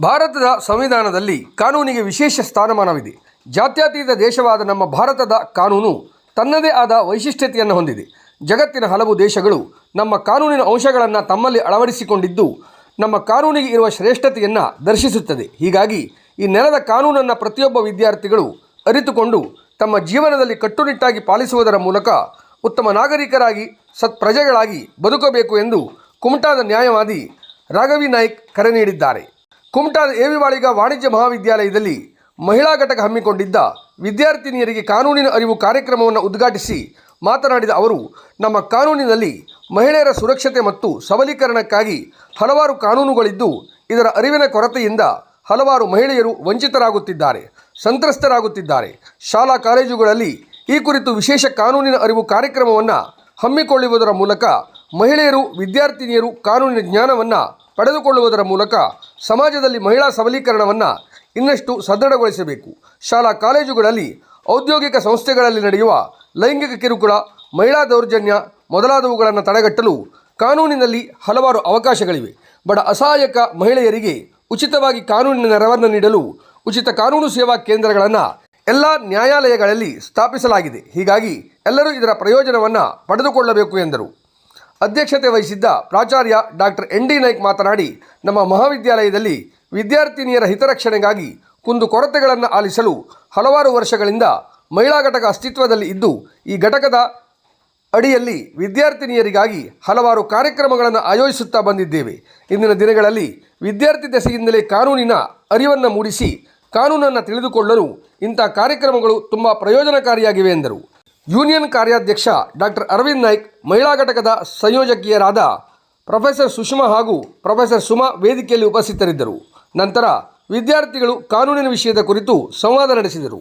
ಭಾರತದ ಸಂವಿಧಾನದಲ್ಲಿ ಕಾನೂನಿಗೆ ವಿಶೇಷ ಸ್ಥಾನಮಾನವಿದೆ. ಜಾತ್ಯತೀತ ದೇಶವಾದ ನಮ್ಮ ಭಾರತದ ಕಾನೂನು ತನ್ನದೇ ಆದ ವೈಶಿಷ್ಟ್ಯತೆಯನ್ನು ಹೊಂದಿದೆ. ಜಗತ್ತಿನ ಹಲವು ದೇಶಗಳು ನಮ್ಮ ಕಾನೂನಿನ ಅಂಶಗಳನ್ನು ತಮ್ಮಲ್ಲಿ ಅಳವಡಿಸಿಕೊಂಡಿದ್ದು ನಮ್ಮ ಕಾನೂನಿಗೆ ಇರುವ ಶ್ರೇಷ್ಠತೆಯನ್ನು ದರ್ಶಿಸುತ್ತದೆ. ಹೀಗಾಗಿ ಈ ನೆಲದ ಕಾನೂನನ್ನು ಪ್ರತಿಯೊಬ್ಬ ವಿದ್ಯಾರ್ಥಿಗಳು ಅರಿತುಕೊಂಡು ತಮ್ಮ ಜೀವನದಲ್ಲಿ ಕಟ್ಟುನಿಟ್ಟಾಗಿ ಪಾಲಿಸುವುದರ ಮೂಲಕ ಉತ್ತಮ ನಾಗರಿಕರಾಗಿ ಸತ್ ಪ್ರಜೆಗಳಾಗಿ ಬದುಕಬೇಕು ಎಂದು ಕುಮಟಾದ ನ್ಯಾಯವಾದಿ ರಾಘವಿ ನಾಯ್ಕ್ ಕರೆ ನೀಡಿದ್ದಾರೆ. ಕುಮಟಾದ ಏವಿವಾಳಿಗ ವಾಣಿಜ್ಯ ಮಹಾವಿದ್ಯಾಲಯದಲ್ಲಿ ಮಹಿಳಾ ಘಟಕ ಹಮ್ಮಿಕೊಂಡಿದ್ದ ವಿದ್ಯಾರ್ಥಿನಿಯರಿಗೆ ಕಾನೂನಿನ ಅರಿವು ಕಾರ್ಯಕ್ರಮವನ್ನು ಉದ್ಘಾಟಿಸಿ ಮಾತನಾಡಿದ ಅವರು, ನಮ್ಮ ಕಾನೂನಿನಲ್ಲಿ ಮಹಿಳೆಯರ ಸುರಕ್ಷತೆ ಮತ್ತು ಸಬಲೀಕರಣಕ್ಕಾಗಿ ಹಲವಾರು ಕಾನೂನುಗಳಿದ್ದು, ಇದರ ಅರಿವಿನ ಕೊರತೆಯಿಂದ ಹಲವಾರು ಮಹಿಳೆಯರು ವಂಚಿತರಾಗುತ್ತಿದ್ದಾರೆ, ಸಂತ್ರಸ್ತರಾಗುತ್ತಿದ್ದಾರೆ. ಶಾಲಾ ಕಾಲೇಜುಗಳಲ್ಲಿ ಈ ಕುರಿತು ವಿಶೇಷ ಕಾನೂನಿನ ಅರಿವು ಕಾರ್ಯಕ್ರಮವನ್ನು ಹಮ್ಮಿಕೊಳ್ಳುವುದರ ಮೂಲಕ ಮಹಿಳೆಯರು, ವಿದ್ಯಾರ್ಥಿನಿಯರು ಕಾನೂನಿನ ಜ್ಞಾನವನ್ನು ಪಡೆದುಕೊಳ್ಳುವುದರ ಮೂಲಕ ಸಮಾಜದಲ್ಲಿ ಮಹಿಳಾ ಸಬಲೀಕರಣವನ್ನು ಇನ್ನಷ್ಟು ಸದೃಢಗೊಳಿಸಬೇಕು. ಶಾಲಾ ಕಾಲೇಜುಗಳಲ್ಲಿ ಔದ್ಯೋಗಿಕ ಸಂಸ್ಥೆಗಳಲ್ಲಿ ನಡೆಯುವ ಲೈಂಗಿಕ ಕಿರುಕುಳ, ಮಹಿಳಾ ದೌರ್ಜನ್ಯ ಮೊದಲಾದವುಗಳನ್ನು ತಡೆಗಟ್ಟಲು ಕಾನೂನಿನಲ್ಲಿ ಹಲವಾರು ಅವಕಾಶಗಳಿವೆ. ಬಡ ಅಸಹಾಯಕ ಮಹಿಳೆಯರಿಗೆ ಉಚಿತವಾಗಿ ಕಾನೂನಿನ ನೆರವನ್ನು ನೀಡಲು ಉಚಿತ ಕಾನೂನು ಸೇವಾ ಕೇಂದ್ರಗಳನ್ನು ಎಲ್ಲ ನ್ಯಾಯಾಲಯಗಳಲ್ಲಿ ಸ್ಥಾಪಿಸಲಾಗಿದೆ. ಹೀಗಾಗಿ ಎಲ್ಲರೂ ಇದರ ಪ್ರಯೋಜನವನ್ನು ಪಡೆದುಕೊಳ್ಳಬೇಕು ಎಂದರು. ಅಧ್ಯಕ್ಷತೆ ವಹಿಸಿದ್ದ ಪ್ರಾಚಾರ್ಯ ಡಾಕ್ಟರ್ ಎನ್ ಡಿ ನಾಯ್ಕ್ ಮಾತನಾಡಿ, ನಮ್ಮ ಮಹಾವಿದ್ಯಾಲಯದಲ್ಲಿ ವಿದ್ಯಾರ್ಥಿನಿಯರ ಹಿತರಕ್ಷಣೆಗಾಗಿ ಕುಂದು ಕೊರತೆಗಳನ್ನು ಆಲಿಸಲು ಹಲವಾರು ವರ್ಷಗಳಿಂದ ಮಹಿಳಾ ಘಟಕ ಅಸ್ತಿತ್ವದಲ್ಲಿ ಇದ್ದು, ಈ ಘಟಕದ ಅಡಿಯಲ್ಲಿ ವಿದ್ಯಾರ್ಥಿನಿಯರಿಗಾಗಿ ಹಲವಾರು ಕಾರ್ಯಕ್ರಮಗಳನ್ನು ಆಯೋಜಿಸುತ್ತಾ ಬಂದಿದ್ದೇವೆ. ಇಂದಿನ ದಿನಗಳಲ್ಲಿ ವಿದ್ಯಾರ್ಥಿ ದೆಸೆಯಿಂದಲೇ ಕಾನೂನಿನ ಅರಿವನ್ನು ಮೂಡಿಸಿ, ಕಾನೂನನ್ನು ತಿಳಿದುಕೊಳ್ಳಲು ಇಂಥ ಕಾರ್ಯಕ್ರಮಗಳು ತುಂಬ ಪ್ರಯೋಜನಕಾರಿಯಾಗಿವೆ ಎಂದರು. ಯೂನಿಯನ್ ಕಾರ್ಯಾಧ್ಯಕ್ಷ ಡಾಕ್ಟರ್ ಅರವಿಂದ್ ನಾಯ್ಕ್, ಮಹಿಳಾ ಘಟಕದ ಸಂಯೋಜಕಿಯರಾದ ಪ್ರೊಫೆಸರ್ ಸುಷ್ಮಾ ಹಾಗೂ ಪ್ರೊಫೆಸರ್ ಸುಮಾ ವೇದಿಕೆಯಲ್ಲಿ ಉಪಸ್ಥಿತರಿದ್ದರು. ನಂತರ ವಿದ್ಯಾರ್ಥಿಗಳು ಕಾನೂನಿನ ವಿಷಯದ ಕುರಿತು ಸಂವಾದ ನಡೆಸಿದರು.